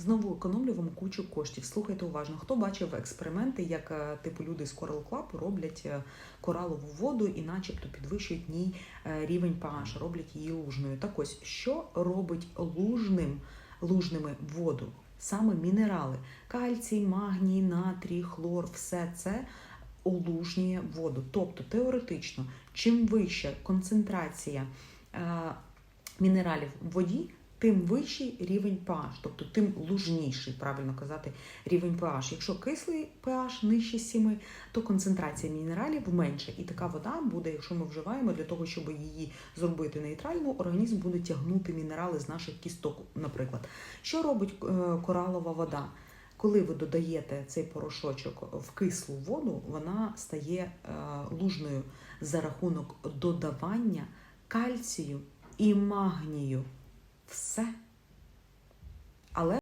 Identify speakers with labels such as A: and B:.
A: Знову економлю вам кучу коштів. Слухайте уважно. Хто бачив експерименти, як е, типу люди з Coral Club роблять е, коралову воду і, начебто, підвищують ній е, рівень pH, роблять її лужною. Так ось, що робить лужним, лужними воду? Саме мінерали: кальцій, магній, натрій, хлор, все це олужнює воду. Тобто, теоретично, чим вища концентрація мінералів в воді, тим вищий рівень pH, тобто тим лужніший, правильно казати, рівень pH. Якщо кислий pH нижче 7, то концентрація мінералів менша. І така вода буде, якщо ми вживаємо для того, щоб її зробити нейтральну, організм буде тягнути мінерали з наших кісток, наприклад. Що робить е, коралова вода? Коли ви додаєте цей порошочок в кислу воду, вона стає е, лужною за рахунок додавання кальцію і магнію. Все